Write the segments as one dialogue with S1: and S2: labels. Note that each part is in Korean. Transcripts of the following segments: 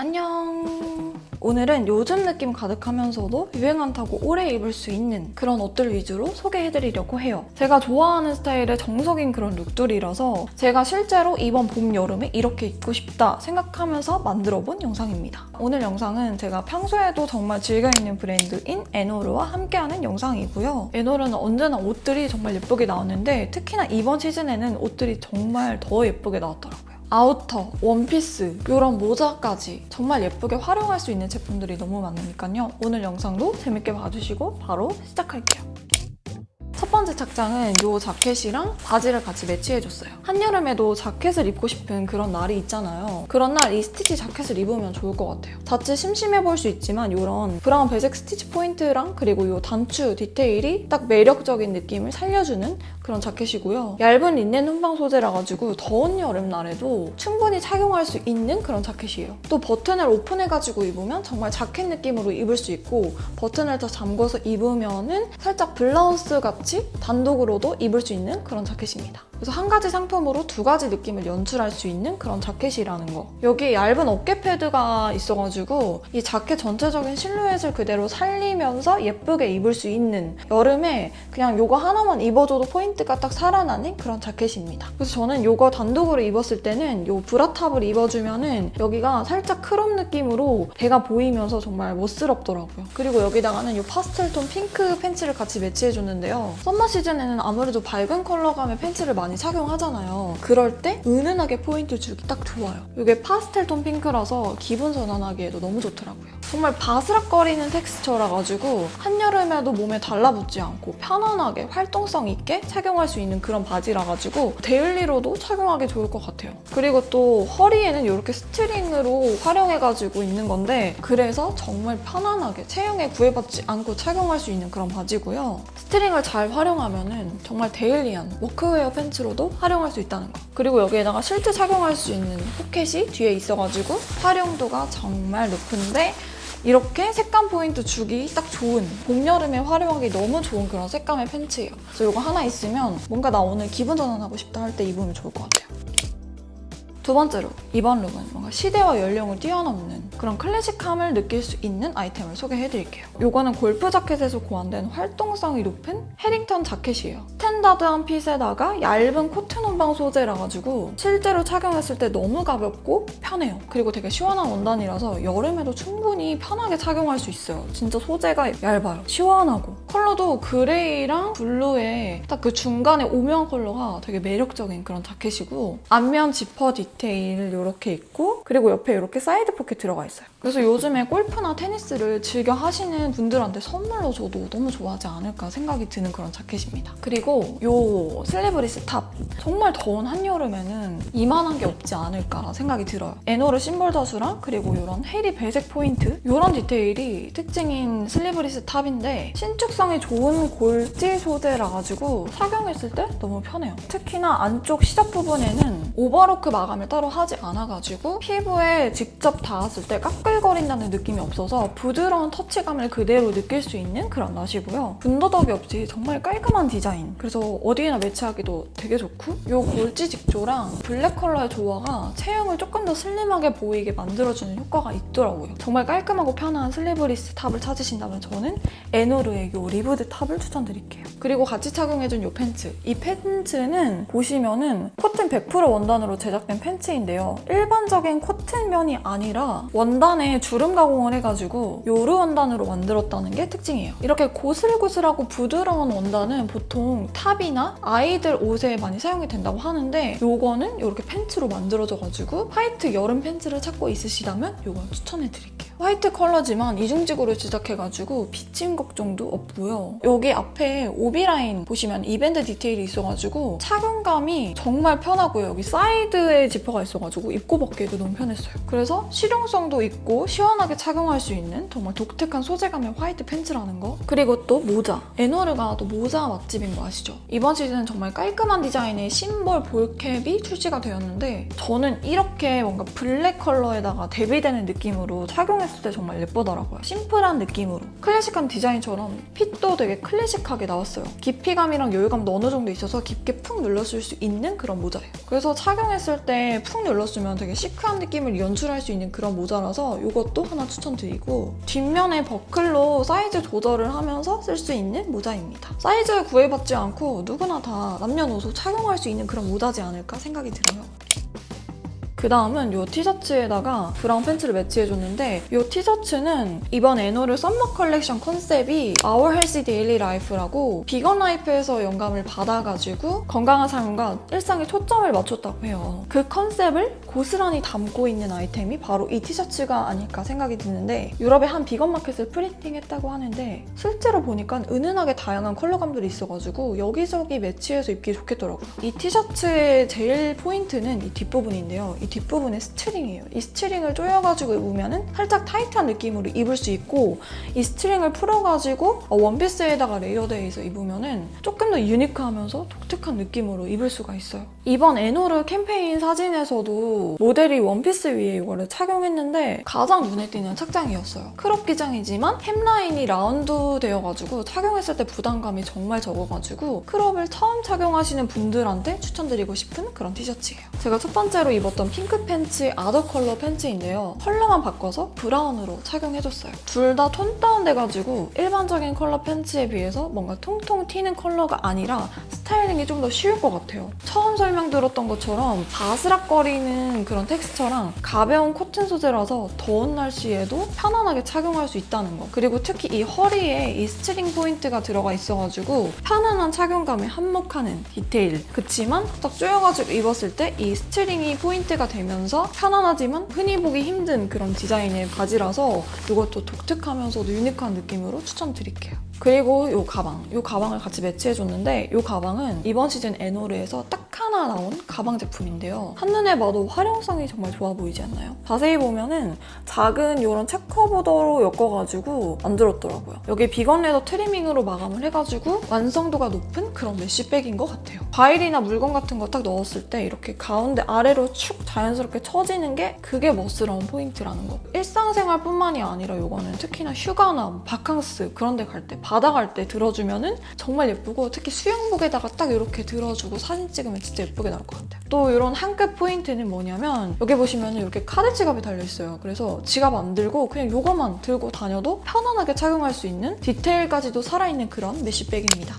S1: 안녕. 오늘은 요즘 느낌 가득하면서도 유행한다고 오래 입을 수 있는 그런 옷들 위주로 소개해드리려고 해요. 제가 좋아하는 스타일의 정석인 그런 룩들이라서 제가 실제로 이번 봄, 여름에 이렇게 입고 싶다 생각하면서 만들어 본 영상입니다. 오늘 영상은 제가 평소에도 정말 즐겨 입는 브랜드인 에노르와 함께하는 영상이고요. 에노르는 언제나 옷들이 정말 예쁘게 나오는데 특히나 이번 시즌에는 옷들이 정말 더 예쁘게 나왔더라고요. 아우터, 원피스, 이런 모자까지 정말 예쁘게 활용할 수 있는 제품들이 너무 많으니까요. 오늘 영상도 재밌게 봐주시고 바로 시작할게요. 첫 번째 착장은 이 자켓이랑 바지를 같이 매치해줬어요. 한여름에도 자켓을 입고 싶은 그런 날이 있잖아요. 그런 날 이 스티치 자켓을 입으면 좋을 것 같아요. 자칫 심심해 보일 수 있지만 이런 브라운 배색 스티치 포인트랑 그리고 이 단추 디테일이 딱 매력적인 느낌을 살려주는 그런 자켓이고요. 얇은 린넨 훈방 소재라 가지고 더운 여름날에도 충분히 착용할 수 있는 그런 자켓이에요. 또 버튼을 오픈해가지고 입으면 정말 자켓 느낌으로 입을 수 있고 버튼을 더 잠궈서 입으면은 살짝 블라우스 같이 단독으로도 입을 수 있는 그런 자켓입니다. 그래서 한 가지 상품으로 두 가지 느낌을 연출할 수 있는 그런 자켓이라는 거. 여기 얇은 어깨 패드가 있어가지고 이 자켓 전체적인 실루엣을 그대로 살리면서 예쁘게 입을 수 있는 여름에 그냥 요거 하나만 입어줘도 포인트가 딱 살아나는 그런 자켓입니다. 그래서 저는 요거 단독으로 입었을 때는 요 브라탑을 입어주면은 여기가 살짝 크롭 느낌으로 배가 보이면서 정말 멋스럽더라고요. 그리고 여기다가는 요 파스텔 톤 핑크 팬츠를 같이 매치해줬는데요. 썸머 시즌에는 아무래도 밝은 컬러감의 팬츠를 많이 착용하잖아요. 그럴 때 은은하게 포인트 주기 딱 좋아요. 이게 파스텔 톤 핑크라서 기분 전환하기에도 너무 좋더라고요. 정말 바스락거리는 텍스처라 가지고 한여름에도 몸에 달라붙지 않고 편안하게 활동성 있게 착용할 수 있는 그런 바지라 가지고 데일리로도 착용하기 좋을 것 같아요. 그리고 또 허리에는 이렇게 스트링으로 활용해가지고 있는 건데 그래서 정말 편안하게 체형에 구애받지 않고 착용할 수 있는 그런 바지고요. 스트링을 잘 활용하면은 정말 데일리한 워크웨어 팬츠로도 활용할 수 있다는 거. 그리고 여기에다가 실제 착용할 수 있는 포켓이 뒤에 있어가지고 활용도가 정말 높은데 이렇게 색감 포인트 주기 딱 좋은 봄, 여름에 활용하기 너무 좋은 그런 색감의 팬츠예요. 그래서 이거 하나 있으면 뭔가 나 오늘 기분 전환하고 싶다 할 때 입으면 좋을 것 같아요. 두 번째로 이번 룩은 뭔가 시대와 연령을 뛰어넘는 그런 클래식함을 느낄 수 있는 아이템을 소개해드릴게요. 이거는 골프 자켓에서 고안된 활동성이 높은 해링턴 자켓이에요. 스탠다드한 핏에다가 얇은 코튼 원방 소재라 가지고 실제로 착용했을 때 너무 가볍고 편해요. 그리고 되게 시원한 원단이라서 여름에도 충분히 편하게 착용할 수 있어요. 진짜 소재가 얇아요. 시원하고 컬러도 그레이랑 블루의 딱 그 중간에 오묘한 컬러가 되게 매력적인 그런 자켓이고 앞면 지퍼 디테일 이렇게 있고 그리고 옆에 이렇게 사이드 포켓 들어가 있어요. 그래서 요즘에 골프나 테니스를 즐겨 하시는 분들한테 선물로 줘도 너무 좋아하지 않을까 생각이 드는 그런 자켓입니다. 그리고 요 슬리브리스 탑 정말 더운 한여름에는 이만한 게 없지 않을까 생각이 들어요. 에노르 심볼 자수랑 그리고 이런 헤리 배색 포인트 이런 디테일이 특징인 슬리브리스 탑인데 신축성이 좋은 골지 소재라 가지고 착용했을 때 너무 편해요. 특히나 안쪽 시접 부분에는 오버로크 마감을 따로 하지 않아가지고 피부에 직접 닿았을 때 까끌거린다는 느낌이 없어서 부드러운 터치감을 그대로 느낄 수 있는 그런 낫이고요. 분더덕이 없이 정말 깔끔한 디자인. 그래서 어디에나 매치하기도 되게 좋고 이 골지 직조랑 블랙 컬러의 조화가 체형을 조금 더 슬림하게 보이게 만들어주는 효과가 있더라고요. 정말 깔끔하고 편한 슬리브리스 탑을 찾으신다면 저는 에노르의 이 리브드 탑을 추천드릴게요. 그리고 같이 착용해준 이 팬츠. 이 팬츠는 보시면은 코튼 100% 원단으로 제작된 팬츠인데요. 일반적인 코튼 면이 아니라 원단에 주름 가공을 해가지고 요르 원단으로 만들었다는 게 특징이에요. 이렇게 고슬고슬하고 부드러운 원단은 보통 탑 이나 아이들 옷에 많이 사용이 된다고 하는데 요거는 이렇게 팬츠로 만들어져가지고 화이트 여름 팬츠를 찾고 있으시다면 요거 추천해드릴게요. 화이트 컬러지만 이중직으로 제작해가지고 비침 걱정도 없고요. 여기 앞에 오비 라인 보시면 이밴드 디테일이 있어가지고 착용감이 정말 편하고요. 여기 사이드에 지퍼가 있어가지고 입고 벗기에도 너무 편했어요. 그래서 실용성도 있고 시원하게 착용할 수 있는 정말 독특한 소재감의 화이트 팬츠라는 거. 그리고 또 모자. 에너르가 또 모자 맛집인 거 아시죠? 이번 시즌은 정말 깔끔한 디자인의 심볼 볼캡이 출시가 되었는데 저는 이렇게 뭔가 블랙 컬러에다가 대비되는 느낌으로 착용했을 착용했을 때 정말 예쁘더라고요. 심플한 느낌으로. 클래식한 디자인처럼 핏도 되게 클래식하게 나왔어요. 깊이감이랑 여유감도 어느 정도 있어서 깊게 푹 눌렀을 수 있는 그런 모자예요. 그래서 착용했을 때 푹 눌렀으면 되게 시크한 느낌을 연출할 수 있는 그런 모자라서 이것도 하나 추천드리고 뒷면에 버클로 사이즈 조절을 하면서 쓸 수 있는 모자입니다. 사이즈 구애받지 않고 누구나 다 남녀노소 착용할 수 있는 그런 모자지 않을까 생각이 들어요. 그 다음은 이 티셔츠에다가 브라운 팬츠를 매치해줬는데 이 티셔츠는 이번 에노르 썸머 컬렉션 컨셉이 Our Healthy Daily Life라고 비건 라이프에서 영감을 받아가지고 건강한 삶과 일상에 초점을 맞췄다고 해요. 그 컨셉을 고스란히 담고 있는 아이템이 바로 이 티셔츠가 아닐까 생각이 드는데 유럽의 한 비건 마켓을 프린팅했다고 하는데 실제로 보니까 은은하게 다양한 컬러감들이 있어가지고 여기저기 매치해서 입기 좋겠더라고요. 이 티셔츠의 제일 포인트는 이 뒷부분인데요. 이 뒷부분의 스트링이에요. 이 스트링을 조여가지고 입으면 살짝 타이트한 느낌으로 입을 수 있고 이 스트링을 풀어가지고 어, 원피스에다가 레이어드해서 입으면 조금 더 유니크하면서 독특한 느낌으로 입을 수가 있어요. 이번 에노르 캠페인 사진에서도 모델이 원피스 위에 이거를 착용했는데 가장 눈에 띄는 착장이었어요. 크롭 기장이지만 햄라인이 라운드 되어가지고 착용했을 때 부담감이 정말 적어가지고 크롭을 처음 착용하시는 분들한테 추천드리고 싶은 그런 티셔츠예요. 제가 첫 번째로 입었던 핑크 팬츠 아더 컬러 팬츠인데요. 컬러만 바꿔서 브라운으로 착용해줬어요. 둘 다 톤 다운 돼가지고 일반적인 컬러 팬츠에 비해서 뭔가 통통 튀는 컬러가 아니라 스타일링이 좀 더 쉬울 것 같아요. 처음 설명드렸던 것처럼 바스락거리는 그런 텍스처랑 가벼운 코튼 소재라서 더운 날씨에도 편안하게 착용할 수 있다는 거. 그리고 특히 이 허리에 이 스트링 포인트가 들어가 있어가지고 편안한 착용감에 한몫하는 디테일. 그치만 딱 조여가지고 입었을 때 이 스트링이 포인트가 되면서 편안하지만 흔히 보기 힘든 그런 디자인의 바지라서 이것도 독특하면서도 유니크한 느낌으로 추천드릴게요. 그리고 이 가방, 이 가방을 같이 매치해줬는데 이 가방은 이번 시즌 에노르에서 딱 하나 나온 가방 제품인데요. 한눈에 봐도 활용성이 정말 좋아 보이지 않나요? 자세히 보면은 작은 이런 체커보더로 엮어가지고 만들었더라고요. 여기 비건 레더 트리밍으로 마감을 해가지고 완성도가 높은 그런 메쉬백인 것 같아요. 과일이나 물건 같은 거 딱 넣었을 때 이렇게 가운데 아래로 축 자연스럽게 처지는 게 그게 멋스러운 포인트라는 거. 일상생활뿐만이 아니라 이거는 특히나 휴가나 뭐 바캉스 그런 데 갈 때, 갈때 들어주면은 정말 예쁘고 특히 수영복에다가 딱 이렇게 들어주고 사진 찍으면 진짜 예쁘게 나올 것 같아요. 또 이런 한 끗 포인트는 뭐냐면 여기 보시면 이렇게 카드 지갑이 달려있어요. 그래서 지갑 안 들고 그냥 이거만 들고 다녀도 편안하게 착용할 수 있는 디테일까지도 살아있는 그런 메쉬백입니다.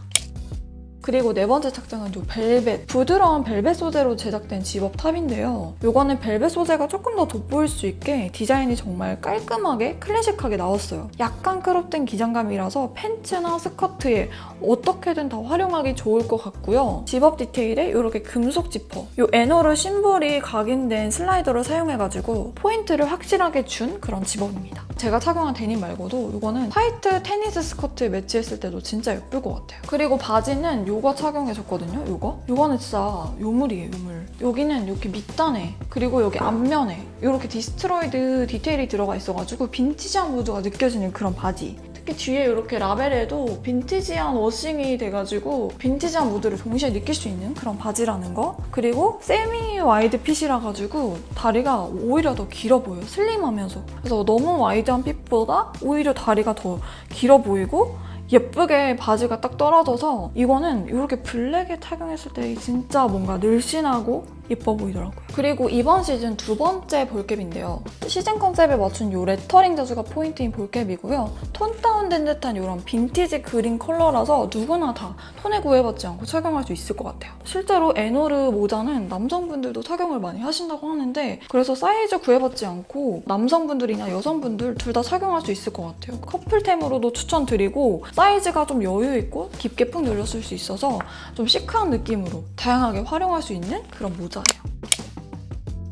S1: 그리고 네 번째 착장은 이 벨벳 부드러운 벨벳 소재로 제작된 집업 탑인데요. 이거는 벨벳 소재가 조금 더 돋보일 수 있게 디자인이 정말 깔끔하게 클래식하게 나왔어요. 약간 크롭된 기장감이라서 팬츠나 스커트에 어떻게든 다 활용하기 좋을 것 같고요. 집업 디테일에 이렇게 금속 지퍼 이 에너르 심볼이 각인된 슬라이더를 사용해가지고 포인트를 확실하게 준 그런 집업입니다. 제가 착용한 데님 말고도 이거는 화이트 테니스 스커트에 매치했을 때도 진짜 예쁠 것 같아요. 그리고 바지는 요거 착용해줬거든요. 요거? 요거는 진짜 요물이에요, 요물. 여기는 이렇게 밑단에 그리고 여기 앞면에 이렇게 디스트로이드 디테일이 들어가 있어가지고 빈티지한 무드가 느껴지는 그런 바지. 특히 뒤에 이렇게 라벨에도 빈티지한 워싱이 돼가지고 빈티지한 무드를 동시에 느낄 수 있는 그런 바지라는 거 그리고 세미 와이드 핏이라 가지고 다리가 오히려 더 길어 보여요 슬림하면서 그래서 너무 와이드한 핏보다 오히려 다리가 더 길어 보이고 예쁘게 바지가 딱 떨어져서 이거는 이렇게 블랙에 착용했을 때 진짜 뭔가 늘씬하고 예뻐 보이더라고요. 그리고 이번 시즌 두 번째 볼캡인데요. 시즌 컨셉에 맞춘 이 레터링 자수가 포인트인 볼캡이고요. 톤 다운된 듯한 이런 빈티지 그린 컬러라서 누구나 다 톤에 구애받지 않고 착용할 수 있을 것 같아요. 실제로 에노르 모자는 남성분들도 착용을 많이 하신다고 하는데 그래서 사이즈 구애받지 않고 남성분들이나 여성분들 둘 다 착용할 수 있을 것 같아요. 커플템으로도 추천드리고 사이즈가 좀 여유 있고 깊게 푹 눌렸을 수 있어서 좀 시크한 느낌으로 다양하게 활용할 수 있는 그런 모자 예요.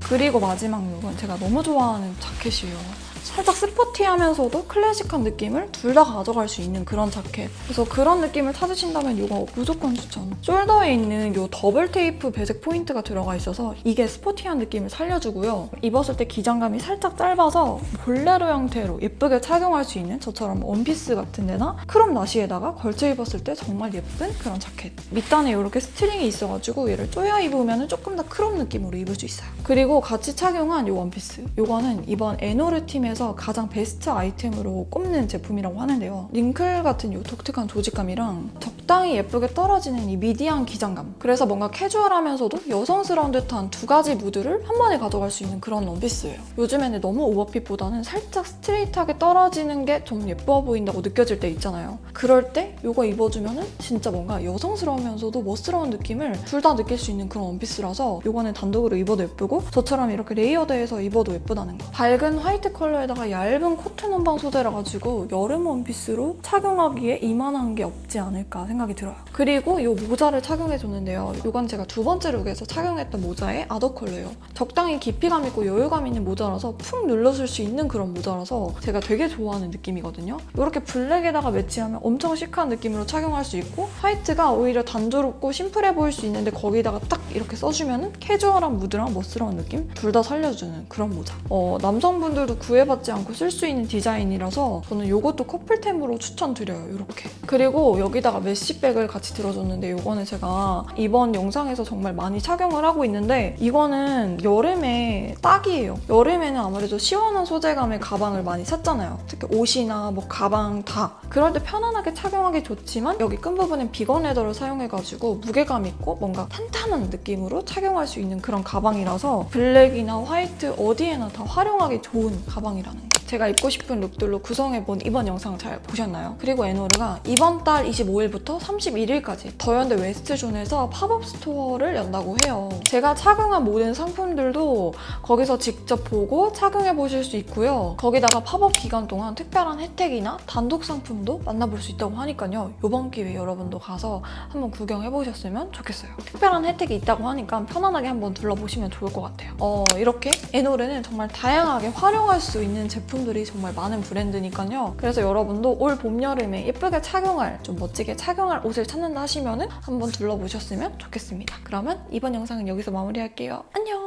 S1: 그리고 마지막 룩은 제가 너무 좋아하는 자켓이에요. 살짝 스포티하면서도 클래식한 느낌을 둘 다 가져갈 수 있는 그런 자켓. 그래서 그런 느낌을 찾으신다면 이거 무조건 추천. 숄더에 있는 이 더블 테이프 배색 포인트가 들어가 있어서 이게 스포티한 느낌을 살려주고요. 입었을 때 기장감이 살짝 짧아서 볼레로 형태로 예쁘게 착용할 수 있는 저처럼 원피스 같은 데나 크롭 나시에다가 걸쳐 입었을 때 정말 예쁜 그런 자켓. 밑단에 이렇게 스트링이 있어가지고 얘를 조여 입으면 조금 더 크롭 느낌으로 입을 수 있어요. 그리고 같이 착용한 이 원피스. 이거는 이번 에노르 팀에서 중에서 가장 베스트 아이템으로 꼽는 제품이라고 하는데요. 링클 같은 이 독특한 조직감이랑 적당히 예쁘게 떨어지는 이 미디한 기장감. 그래서 뭔가 캐주얼하면서도 여성스러운 듯한 두 가지 무드를 한 번에 가져갈 수 있는 그런 원피스예요. 요즘에는 너무 오버핏보다는 살짝 스트레이트하게 떨어지는 게 좀 예뻐 보인다고 느껴질 때 있잖아요. 그럴 때 이거 입어주면 은 진짜 뭔가 여성스러우면서도 멋스러운 느낌을 둘 다 느낄 수 있는 그런 원피스라서 이거는 단독으로 입어도 예쁘고 저처럼 이렇게 레이어드해서 입어도 예쁘다는 거. 밝은 화이트 컬러 에다가 얇은 코튼 원방 소재라 가지고 여름 원피스로 착용하기에 이만한 게 없지 않을까 생각이 들어요. 그리고 이 모자를 착용해 줬는데요. 이건 제가 두 번째 룩에서 착용했던 모자의 아더 컬러예요. 적당히 깊이감 있고 여유감 있는 모자라서 푹 눌러줄 수 있는 그런 모자라서 제가 되게 좋아하는 느낌이거든요. 이렇게 블랙에다가 매치하면 엄청 시크한 느낌으로 착용할 수 있고 화이트가 오히려 단조롭고 심플해 보일 수 있는데 거기다가 딱 이렇게 써주면은 캐주얼한 무드랑 멋스러운 느낌 둘 다 살려주는 그런 모자. 어, 남성분들도 구애받 지 않고 쓸 수 있는 디자인이라서 저는 이것도 커플템으로 추천드려요. 이렇게. 그리고 여기다가 메쉬백을 같이 들어줬는데 이거는 제가 이번 영상에서 정말 많이 착용을 하고 있는데 이거는 여름에 딱이에요. 여름에는 아무래도 시원한 소재감의 가방을 많이 찾잖아요. 특히 옷이나 뭐 가방 다. 그럴 때 편안하게 착용하기 좋지만 여기 끈 부분엔 비건 레더를 사용해가지고 무게감 있고 뭔가 탄탄한 느낌으로 착용할 수 있는 그런 가방이라서 블랙이나 화이트 어디에나 다 활용하기 좋은 가방 이라는 거. 제가 입고 싶은 룩들로 구성해본 이번 영상 잘 보셨나요? 그리고 에노르가 이번 달 25일부터 31일까지 더현대 웨스트존에서 팝업 스토어를 연다고 해요. 제가 착용한 모든 상품들도 거기서 직접 보고 착용해 보실 수 있고요. 거기다가 팝업 기간 동안 특별한 혜택이나 단독 상품도 만나볼 수 있다고 하니까요. 이번 기회에 여러분도 가서 한번 구경해 보셨으면 좋겠어요. 특별한 혜택이 있다고 하니까 편안하게 한번 둘러보시면 좋을 것 같아요. 어, 이렇게 에노르는 정말 다양하게 활용할 수 있는 제품 들이 정말 많은 브랜드니까요. 그래서 여러분도 올 봄, 여름에 예쁘게 착용할, 좀 멋지게 착용할 옷을 찾는다 하시면은 한번 둘러보셨으면 좋겠습니다. 그러면 이번 영상은 여기서 마무리할게요. 안녕!